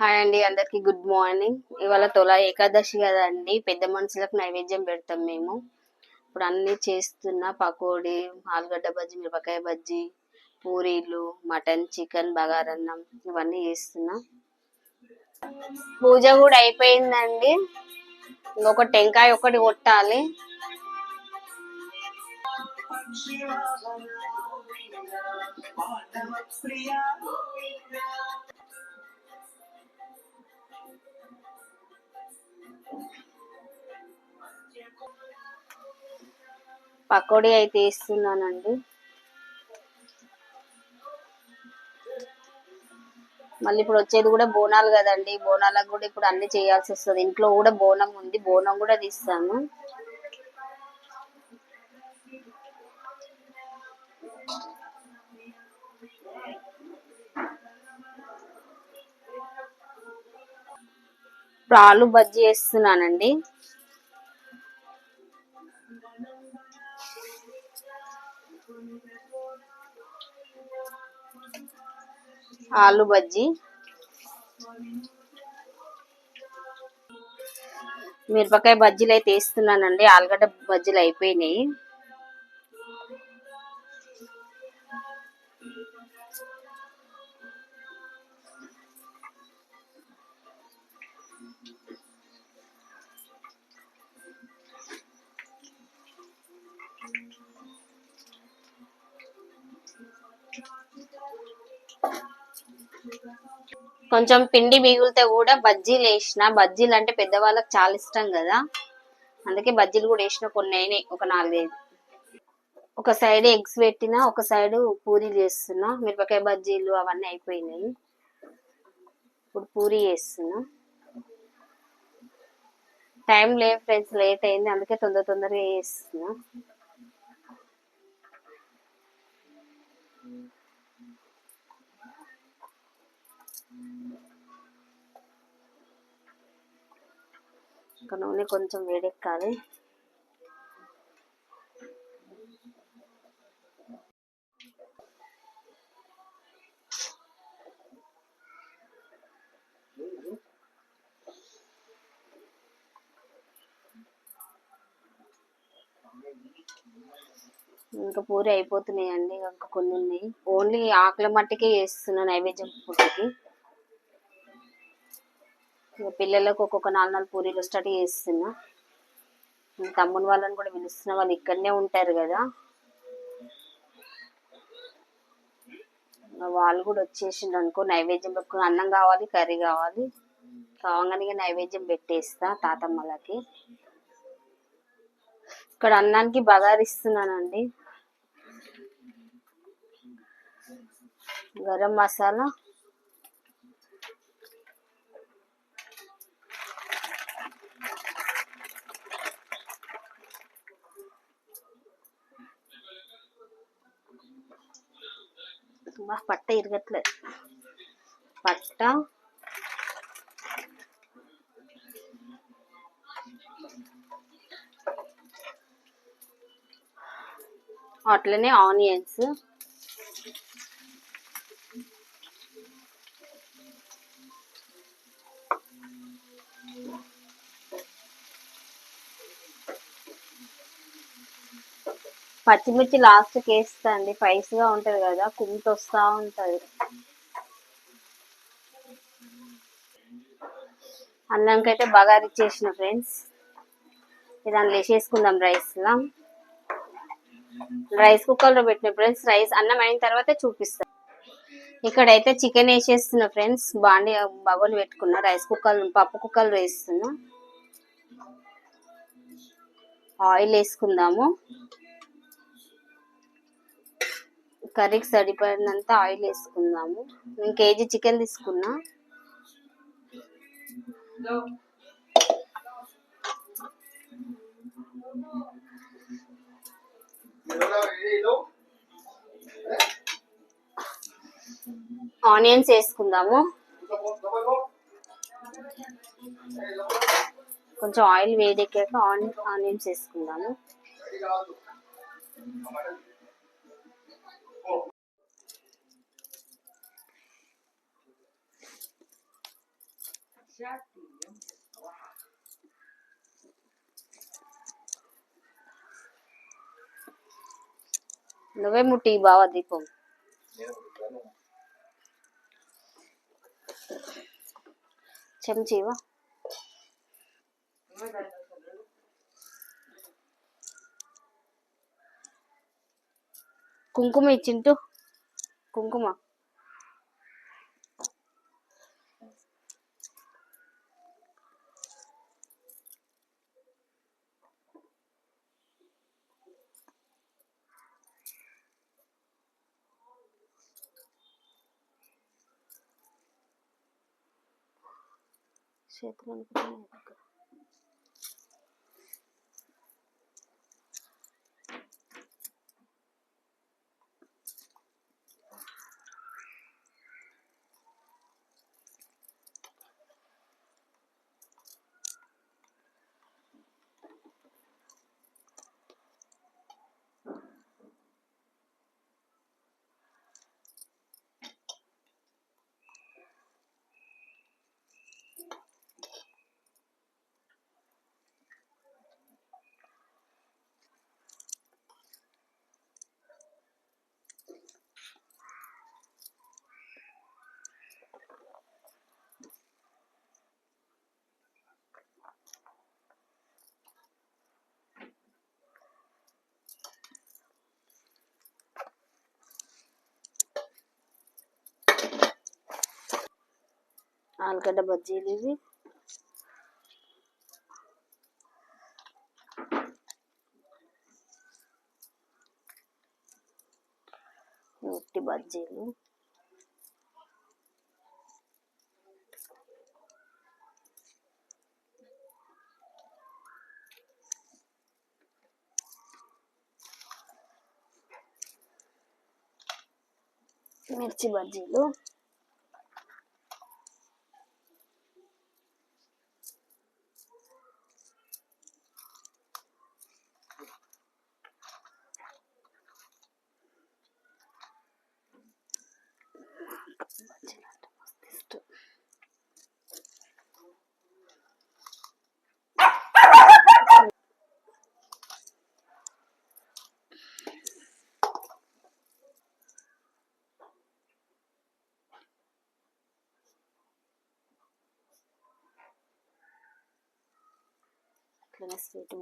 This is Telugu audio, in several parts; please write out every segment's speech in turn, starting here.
హాయ్ అండి అందరికి గుడ్ మార్నింగ్. ఇవాళ తొల ఏకాదశి కదండి పెద్ద మనుషులకు నైవేద్యం పెడతాం మేము. ఇప్పుడు అన్ని చేస్తున్నా పకోడీ ఆలుగడ్డ బజ్జీ మిరపకాయ బజ్జీ పూరీలు మటన్ చికెన్ బగారన్నం ఇవన్నీ చేస్తున్నా. పూజ కూడా అయిపోయిందండి. ఇంకొక టెంకాయ ఒకటి కొట్టాలి. పకోడీ అయితే వేస్తున్నానండి. మళ్ళీ ఇప్పుడు వచ్చేది కూడా బోనాలు కదండి. బోనాలకు కూడా ఇప్పుడు అన్ని చేయాల్సి వస్తుంది. ఇంట్లో కూడా బోనం ఉంది. బోనం కూడా తీస్తాము. ఇప్పుడు ఆలు బజ్జీ వేస్తున్నానండి ఆలు బజ్జీ. మిరపకాయ బజ్జీలు అయితే వేస్తున్నానండి. ఆలుగడ్డ బజ్జీలు అయిపోయినాయి. కొంచెం పిండి మిగిలితే కూడా బజ్జీలు వేసిన బజ్జీలు అంటే పెద్దవాళ్ళకి చాలా ఇష్టం కదా. అందుకే బజ్జీలు కూడా వేసిన కొన్ని అయినాయి ఒక నాలుగైదు. ఒక సైడ్ ఎగ్స్ పెట్టిన ఒక సైడ్ పూరీలు చేస్తున్నా. మిరపకాయ బజ్జీలు అవన్నీ అయిపోయినాయి. ఇప్పుడు పూరి చేస్తున్నా. టైం లేదు ఫ్రెండ్స్ లేట్ అయింది. అందుకే తొందర తొందరగా చేస్తున్నా. ఇంకా నూనె కొంచెం వేడెక్కాలి. ఇంకా పూరి అయిపోతున్నాయండి ఇంకా కొన్ని ఉన్నాయి. ఓన్లీ ఆకుల మట్టికే చేస్తున్నా నైవేద్యం పుట్టికి ఇంకా పిల్లలకు ఒక్కొక్క నాలుగు నాలుగు పూరీలు స్టార్ట్ చేస్తున్నా. తమ్ముని వాళ్ళని కూడా పిలుస్తున్నా వాళ్ళు ఇక్కడనే ఉంటారు కదా. వాళ్ళు కూడా వచ్చేసిండ్రు అనుకో నైవేద్యం పెట్టుకుని అన్నం కావాలి కర్రీ కావాలి. కావంగానే నైవేద్యం పెట్టేస్తా తాతమ్మలకి ఇక్కడ అన్నానికి బగారిస్తున్నానండి. గరం మసాలా బా పట్ట ఇరగట్లేదు పట్ట అట్లనే ఆనియన్స్ పచ్చిమిర్చి లాస్ట్కి వేస్తా అండి గా ఉంటది కదా కుంట వస్తా ఉంటది. అన్నంకైతే బగారి ఇచ్చేసిన ఫ్రెండ్స్ దాన్ని వేసేసుకుందాం రైస్ లా. రైస్ కుక్కర్లో పెట్టిన ఫ్రెండ్స్ రైస్ అన్నం అయిన తర్వాత చూపిస్తా. ఇక్కడైతే చికెన్ వేసేస్తున్నా ఫ్రెండ్స్ బాండి బగోని పెట్టుకున్నా రైస్ కుక్కర్ పప్పు కుక్కర్ వేస్తున్నా. ఆయిల్ వేసుకుందాము. కర్రీకి సరిపడినంత ఆయిల్ వేసుకుందాము. నేను కేజీ చికెన్ తీసుకున్నా. ఆనియన్స్ వేసుకుందాము. కొంచెం ఆయిల్ వేడెక్కాక ఆనియన్స్ వేసుకుందాము. నువ్వే ముట్టి బావా దీపం చెంచీవా కుంకుమ ఇచ్చింటూ కుంకుమ చేతులు ఆలుగడ్డ బజ్జీలు ఇవి ఉట్టి బజ్జీలు మిర్చి బజ్జీలు బజ్జీలు అట్లనే స్వీట్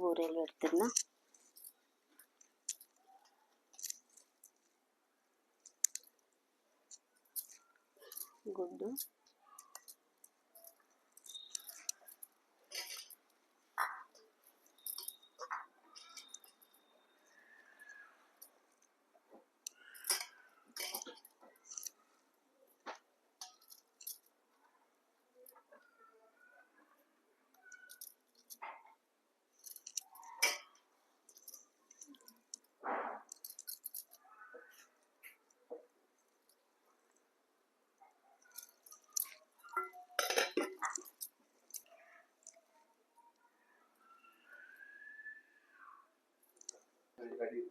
everybody.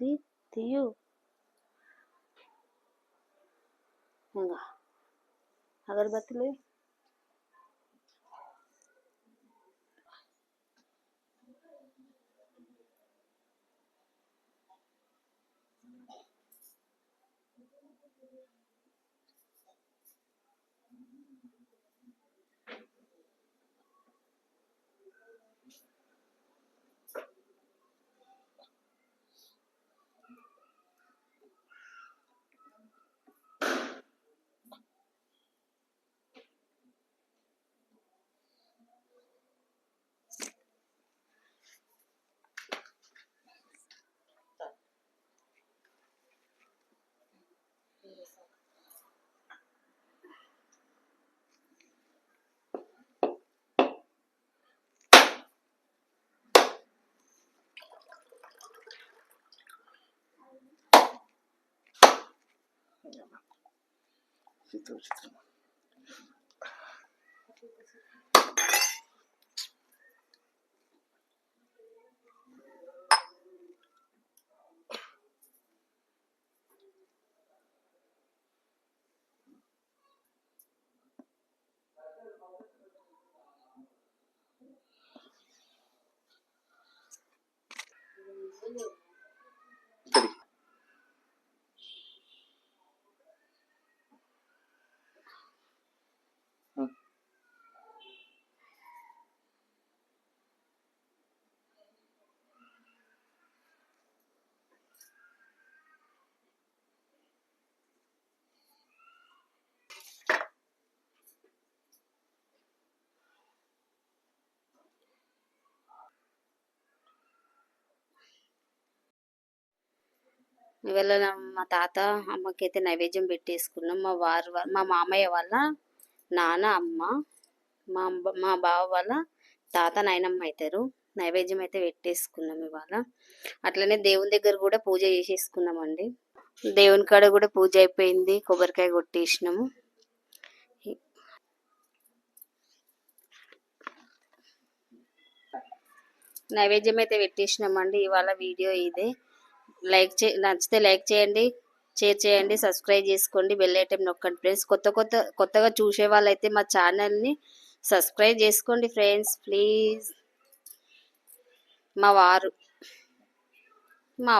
with अगर होगा अगरबत्ती Sit down, sit down. ఇవాళ మా తాత అమ్మకైతే నైవేద్యం పెట్టేసుకున్నాం. మా వారు మా మామయ్య వాళ్ళ నాన్న అమ్మ మా మా బావ వాళ్ళ తాత నాయనమ్మ అవుతారు నైవేద్యం అయితే పెట్టేసుకున్నాం ఇవాళ. అట్లనే దేవుని దగ్గర కూడా పూజ చేసేసుకున్నామండి. దేవుని కాడ కూడా పూజ అయిపోయింది. కొబ్బరికాయ కొట్టేసినాము. నైవేద్యం అయితే పెట్టేసినామండి. ఇవాళ వీడియో ఇదే. లైక్ చే నచ్చితే లైక్ చేయండి షేర్ చేయండి సబ్స్క్రైబ్ చేసుకోండి బెల్ ఐటమ్ నొక్కండి ఫ్రెండ్స్. కొత్త కొత్త కొత్తగా చూసే వాళ్ళైతే మా ఛానల్ని సబ్స్క్రైబ్ చేసుకోండి ఫ్రెండ్స్ ప్లీజ్. మా వారు మా